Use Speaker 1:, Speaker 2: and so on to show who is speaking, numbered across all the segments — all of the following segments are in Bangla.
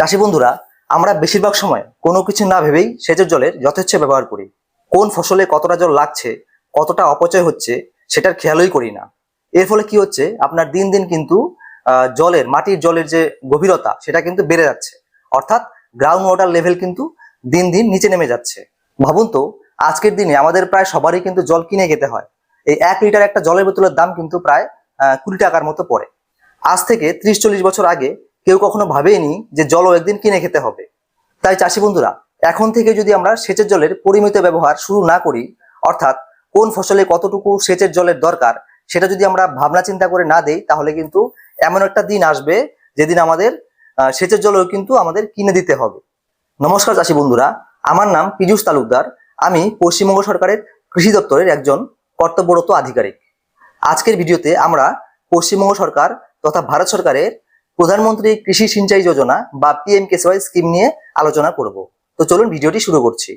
Speaker 1: চাষি বন্ধুরা, আমরা বেশিরভাগ সময় কোনো কিছু না ভেবেই সেচের জলের যথেচ্ছ ব্যবহার করি। কোন ফসলে কতটা জল লাগছে, কতটা অপচয় হচ্ছে, সেটার খেয়ালই করি না। এর ফলে কি হচ্ছে, আপনার দিন দিন কিন্তু জলের, মাটির জলের যে গভীরতা, সেটা কিন্তু বেড়ে যাচ্ছে। অর্থাৎ গ্রাউন্ড ওয়াটার লেভেল কিন্তু দিন দিন নিচে নেমে যাচ্ছে। ভাবুন তো, আজকের দিনে আমাদের প্রায় সবারই কিন্তু জল কিনে খেতে হয়। এই এক লিটার একটা জলের বোতলের দাম কিন্তু প্রায় কুড়ি টাকার মতো পড়ে। আজ থেকে ত্রিশ চল্লিশ বছর আগে কেউ কখনো ভাবেনি যে জলও একদিন কিনে খেতে হবে। তাই চাষি বন্ধুরা, এখন থেকে যদি আমরা সেচের জলের পরিমিত ব্যবহার শুরু না করি, অর্থাৎ কোন ফসলে কতটুকু সেচের জলের দরকার, সেটা যদি আমরা ভাবনা চিন্তা করে না দেই, তাহলে কিন্তু এমন একটা দিন আসবে যেদিন আমাদের সেচের জলও কিন্তু আমাদের কিনে দিতে হবে। নমস্কার চাষি বন্ধুরা, আমার নাম পীযূষ তালুকদার। আমি পশ্চিমবঙ্গ সরকারের কৃষি দপ্তরের একজন কর্তব্যরত আধিকারিক। আজকের ভিডিওতে আমরা পশ্চিমবঙ্গ সরকার তথা ভারত সরকারের প্রধানমন্ত্রী কৃষি সিঞ্চাই যোজনা বা পিএম কেসওয়াই স্কিম নিয়ে আলোচনা করব। তো চলুন ভিডিওটি শুরু করছি।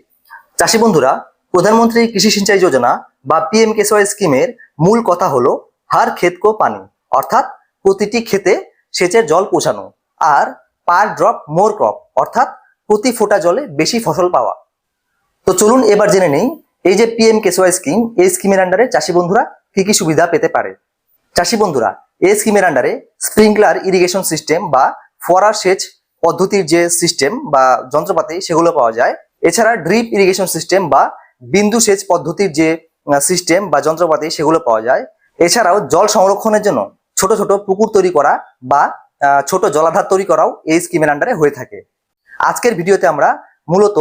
Speaker 1: চাষি বন্ধুরা, প্রধানমন্ত্রী কৃষি সিঞ্চাই যোজনা বা পিএম কেসওয়াই স্কিমের মূল কথা হলো হার, ক্ষেত, কো, পানি। অর্থাৎ প্রতিটি ক্ষেতে সেচের জল পৌঁছানো আর পার ড্রপ মোর ক্রপ, অর্থাৎ প্রতি ফোটা জলে বেশি ফসল পাওয়া। তো চলুন এবার জেনে নেই, এই যে পিএম কেসওয়াই স্কিম এই স্কিমের আন্ডারে চাষি বন্ধুরা কি কি সুবিধা পেতে পারে? চাষি বন্ধুরা এই স্কিমের আন্ডারে স্প্রিংকলার ইরিগেশন সিস্টেম বা ফোয়ারা সেচ পদ্ধতির যে সিস্টেম বা যন্ত্রপাতি, সেগুলো পাওয়া যায়। এছাড়া ড্রিপ ইরিগেশন সিস্টেম বা বিন্দু সেচ পদ্ধতির যে সিস্টেম বা যন্ত্রপাতি, সেগুলো পাওয়া যায়। এছাড়াও জল সংরক্ষণের জন্য ছোট ছোট পুকুর তৈরি করা বা ছোট জলাধার তৈরি করাও এই স্কিমের আন্ডারে হয়ে থাকে। আজকের ভিডিওতে আমরা মূলত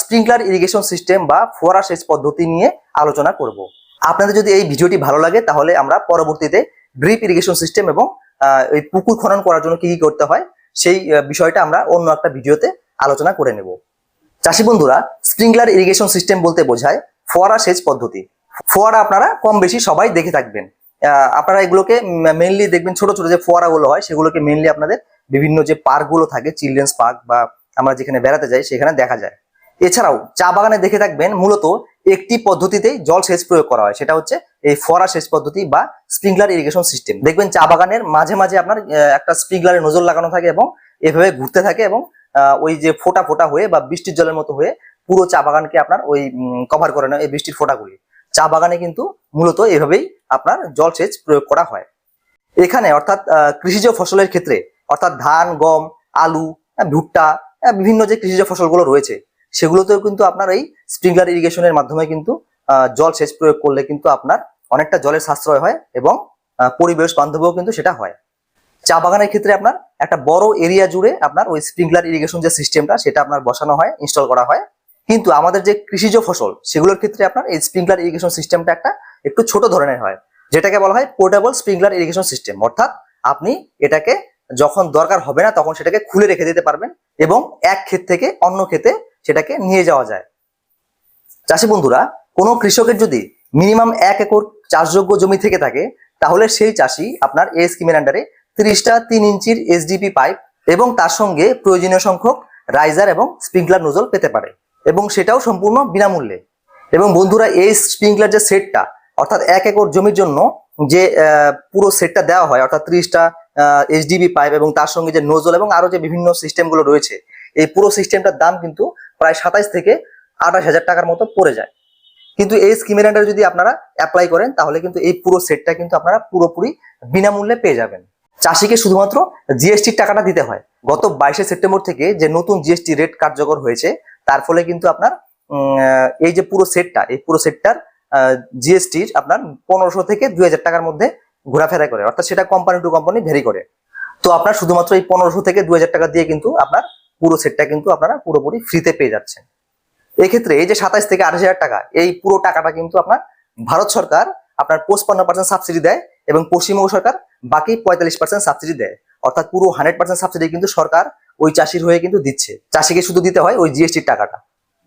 Speaker 1: স্প্রিংকলার ইরিগেশন সিস্টেম বা ফোয়ারা সেচ পদ্ধতি নিয়ে আলোচনা করব। আপনাদের যদি এই ভিডিওটি ভালো লাগে, তাহলে আমরা পরবর্তীতে ড্রিপ ইরিগেশন সিস্টেম এবং এই পুকুর খনন করার জন্য কি কি করতে হয়, সেই বিষয়টা আমরা অন্য একটা ভিডিওতে আলোচনা করে নেব। চাষি বন্ধুরা স্প্রিংকলার ইরিগেশন সিস্টেম বলতে বোঝায় ফোয়ারা সেচ পদ্ধতি। ফোয়ারা আপনারা কম বেশি সবাই দেখে থাকবেন। আপনারা এগুলোকে মেনলি দেখবেন ছোট ছোট যে ফোয়ারাগুলো হয়, সেগুলোকে মেনলি আপনাদের বিভিন্ন যে পার্কগুলো থাকে চিলড্রেন্স পার্ক বা আমরা যেখানে বেড়াতে যাই, সেখানে দেখা যায়। এছাড়াও চা বাগানে দেখে থাকবেন, মূলত একটি পদ্ধতিতেই জল সেচ প্রয়োগ করা হয়, সেটা হচ্ছে এই ফোয়ারা সেচ পদ্ধতি বা স্প্রিংলার ইরিগেশন সিস্টেম। দেখবেন চা বাগানের মাঝে মাঝে আপনার একটা স্প্রিংলারের নজর লাগানো থাকে এবং এভাবে ঘুরতে থাকে এবং ওই যে ফোটা ফোটা হয়ে বা বৃষ্টির জলের মতো হয়ে পুরো চা বাগানকে আপনার ওই কভার করে নেয় এই বৃষ্টির ফোঁটাগুলি। চা বাগানে কিন্তু মূলত এভাবেই আপনার জল সেচ প্রয়োগ করা হয়। এখানে অর্থাৎ কৃষিজ ফসলের ক্ষেত্রে অর্থাৎ ধান গম আলু আহ, ভুট্টা আহ, বিভিন্ন যে কৃষিজ ফসলগুলো রয়েছে সেগুলোতেও কিন্তু আপনার এই স্প্রিংলার ইরিগেশনের মাধ্যমে কিন্তু জল সেচ প্রয়োগ করলে কিন্তু আপনার অনেকটা জলের সাশ্রয় হয় এবং পরিবেশ বান্ধবও কিন্তু সেটা হয়। চা বাগানের ক্ষেত্রে আপনার একটা বড় এরিয়া জুড়ে আপনার ওই স্প্রিংলার ইরিগেশন যে সিস্টেমটা, সেটা আপনার বসানো হয়, ইনস্টল করা হয়। কিন্তু আমাদের যে কৃষিজ ফসল, সেগুলোর ক্ষেত্রে আপনার এই স্প্রিংলার ইরিগেশন সিস্টেমটা একটা একটু ছোট ধরনের হয়। যেটাকে বলা হয় পোর্টেবল স্প্রিংলার ইরিগেশন সিস্টেম। অর্থাৎ আপনি এটাকে যখন দরকার হবে না, তখন সেটাকে খুলে রেখে দিতে পারবেন এবং এক ক্ষেত থেকে অন্য ক্ষেতে সেটাকে নিয়ে যাওয়া যায়। চাষি বন্ধুরা, কোনো কৃষকের যদি মিনিমাম এক একর চাষযোগ্য জমি থেকে থাকে, তাহলে সেই চাষি আপনার এই স্কিমের আন্ডারে তিরিশটা তিন ইঞ্চির এসডিপি পাইপ এবং তার সঙ্গে প্রয়োজনীয় সংখ্যক রাইজার এবং স্প্রিংকলার নোজল পেতে পারে। এবং সেটাও সম্পূর্ণ বিনামূল্যে। এবং বন্ধুরা, এই স্প্রিংকলার যে সেটটা অর্থাৎ এক একর জমির জন্য যে পুরো সেটটা দেওয়া হয়, অর্থাৎ ত্রিশটা এইচডিবি পাইপ এবং তার সঙ্গে যে নোজল এবং আরও যে বিভিন্ন সিস্টেমগুলো রয়েছে, এই পুরো সিস্টেমটার দাম কিন্তু প্রায় সাতাইশ থেকে আঠাশ হাজার টাকার মতো পড়ে যায়। কিন্তু এই স্কিমের আন্ডারে যদি আপনারা অ্যাপ্লাই করেন, তাহলে কিন্তু এই পুরো সেটটা কিন্তু আপনারা পুরোপুরি বিনামূল্যে পেয়ে যাবেন। চাষিকে শুধুমাত্র জিএসটির টাকাটা দিতে হয়। গত বাইশে সেপ্টেম্বর থেকে যে নতুন জিএসটি রেট কার্যকর হয়েছে, তার ফলে কিন্তু আপনার এই যে পুরো সেটটা এই পুরো সেটটার জিএসটির আপনার পনেরোশো থেকে দুই হাজার টাকার মধ্যে ঘোরাফেরা করে। অর্থাৎ সেটা কোম্পানি টু কোম্পানি ভেরি করে। তো আপনার শুধুমাত্র এই পনেরোশো থেকে দুই হাজার টাকা দিয়ে কিন্তু আপনার পুরো সেটটা কিন্তু আপনারা পুরোপুরি ফ্রিতে পেয়ে যাচ্ছেন। এক্ষেত্রে এই যে সাতাইশ থেকে আঠাশ হাজার টাকা, এই পুরো টাকাটা কিন্তু আপনার ভারত সরকার আপনার পঁচপান্ন পার্সেন্ট সাবসিডি দেয় এবং পশ্চিমবঙ্গ সরকার বাকি পঁয়তাল্লিশ পার্সেন্ট সাবসিডি দেয়। অর্থাৎ পুরো হান্ড্রেড পার্সেন্ট সাবসিডি কিন্তু সরকার ওই চাষির হয়ে কিন্তু দিচ্ছে। চাষিকে শুধু দিতে হয় ওই জিএসটির টাকাটা।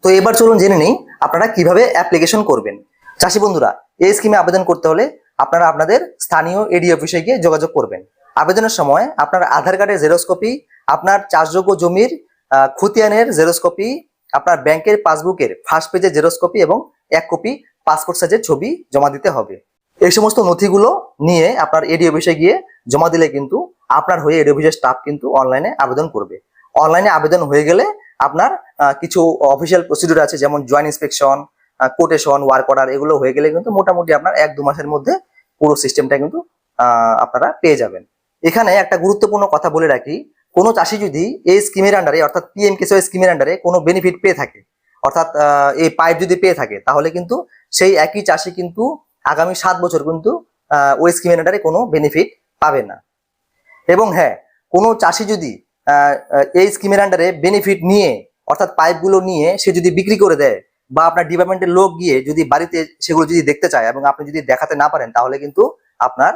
Speaker 1: তো এবার চলুন জেনে নিই আপনারা কীভাবে অ্যাপ্লিকেশন করবেন। চাষি বন্ধুরা, এই স্কিমে আবেদন করতে হলে আপনারা আপনাদের স্থানীয় এডি অফিসে গিয়ে যোগাযোগ করবেন। আবেদনের সময় আপনার আধার কার্ডের জেরক্স কপি আপনার চাষযোগ্য জমির খতিয়ানের জেরক্স কপি আপনার ব্যাংকের পাসবুকের ফার্স্ট পেজে জেরক্স কপি এবং এক কপি পাসপোর্ট সাইজের ছবি জমা দিতে হবে। এই সমস্ত নথিগুলো নিয়ে আপনার এডি অফিসে গিয়ে জমা দিলে কিন্তু আপনার হয়ে এডি অফিসের স্টাফ কিন্তু অনলাইনে আবেদন করবে। অনলাইনে আবেদন হয়ে গেলে আপনার কিছু অফিসিয়াল প্রসিডিউর আছে যেমন joint inspection quotation work order এগুলো হয়ে গেলে কিন্তু মোটামুটি আপনার এক দু মাসের মধ্যে পুরো সিস্টেমটা কিন্তু আপনারা পেয়ে যাবেন। এখানে একটা গুরুত্বপূর্ণ কথা বলে রাখি কোনো চাষি যদি এই স্কিমের আন্ডারে অর্থাৎ পিএম কেসিওয়াই স্কিমের আন্ডারে কোনো বেনিফিট পেয়ে থাকে, অর্থাৎ এই পাইপ যদি পেয়ে থাকে, তাহলে কিন্তু সেই একই চাষি কিন্তু আগামী সাত বছর কিন্তু ওই স্কিমের আন্ডারে কোনো বেনিফিট পাবে না। এবং হ্যাঁ কোনো চাষি যদি এই স্কিমের আন্ডারে বেনিফিট নিয়ে, অর্থাৎ পাইপগুলো নিয়ে সে যদি বিক্রি করে দেয়, বা আপনার ডিপার্টমেন্টের লোক গিয়ে যদি বাড়িতে সেগুলো যদি দেখতে চায়, এবং আপনি যদি দেখাতে না পারেন, তাহলে কিন্তু আপনার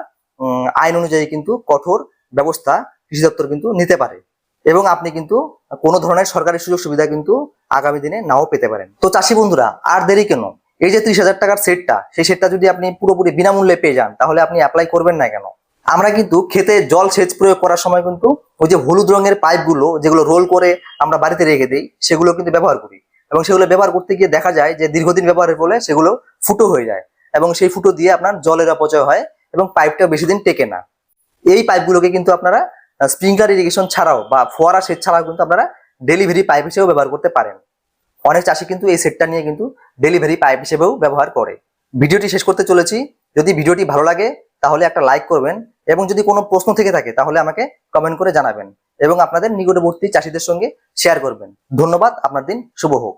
Speaker 1: আইন অনুযায়ী কিন্তু কঠোর ব্যবস্থা কৃষি দপ্তর কিন্তু নিতে পারে। এবং আপনি কিন্তু কোনো ধরনের সরকারি সুযোগ সুবিধা কিন্তু আগামী দিনে নাও পেতে পারেন। তো চাষি বন্ধুরা, আর দেরি কেন? এই যে ত্রিশ হাজার টাকার সেটটা, সেই সেটটা যদি আপনি পুরোপুরি বিনামূল্যে পেয়ে যান, তাহলে আপনি অ্যাপ্লাই করবেন না কেন? আমরা কিন্তু খেতে জল সেচ প্রয়োগ করার সময় কিন্তু ওই যে হলুদ রঙের পাইপগুলো, যেগুলো রোল করে আমরা বাড়িতে রেখে দিই, সেগুলো কিন্তু ব্যবহার করি। এবং সেগুলো ব্যবহার করতে গিয়ে দেখা যায় যে দীর্ঘদিন ব্যবহারের ফলে সেগুলো ফুটো হয়ে যায়। এবং সেই ফুটো দিয়ে আপনার জলের অপচয় হয় এবং পাইপটা বেশি দিন টেকে না। এই পাইপগুলোকে কিন্তু আপনারা স্প্রিংলার ইরিগেশন ছাড়াও বা ফোয়ারা সেট ছাড়াও কিন্তু আপনারা ডেলিভারি পাইপ হিসেবেও ব্যবহার করতে পারেন। অনেক চাষি কিন্তু এই সেটটা নিয়ে কিন্তু ডেলিভারি পাইপ হিসেবেও ব্যবহার করে। ভিডিওটি শেষ করতে চলেছি। যদি ভিডিওটি ভালো লাগে, তাহলে একটা লাইক করবেন এবং যদি কোনো প্রশ্ন থেকে থাকে, তাহলে আমাকে কমেন্ট করে জানাবেন এবং আপনাদের নিকটবর্তী চাষিদের সঙ্গে শেয়ার করবেন। ধন্যবাদ, আপনার দিন শুভ হোক।